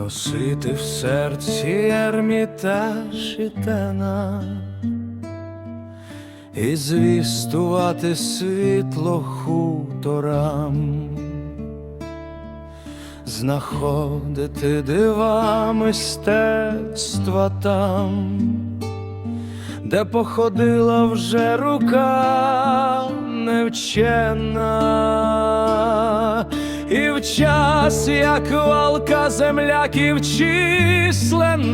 носити в серці ермітаж і тена, і звістувати світло хуторам, знаходити дива мистецтва там, де походила вже рука невчена, і в час, як валка земляків численна,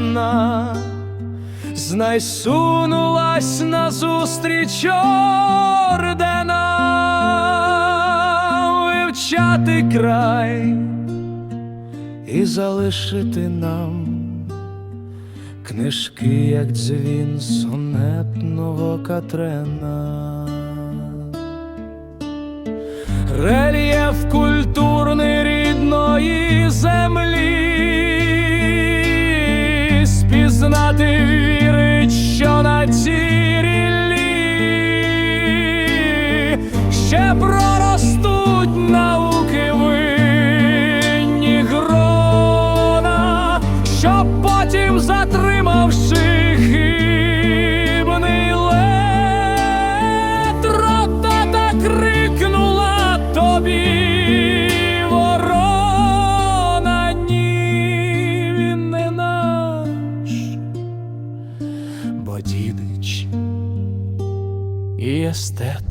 знай сунулась назустріч ордена, вивчати край і залишити нам книжки, як дзвін сонетного Катрена. Рельєф культурний рідної землі, спізнати вірить, що на цій ріллі ще про і естет.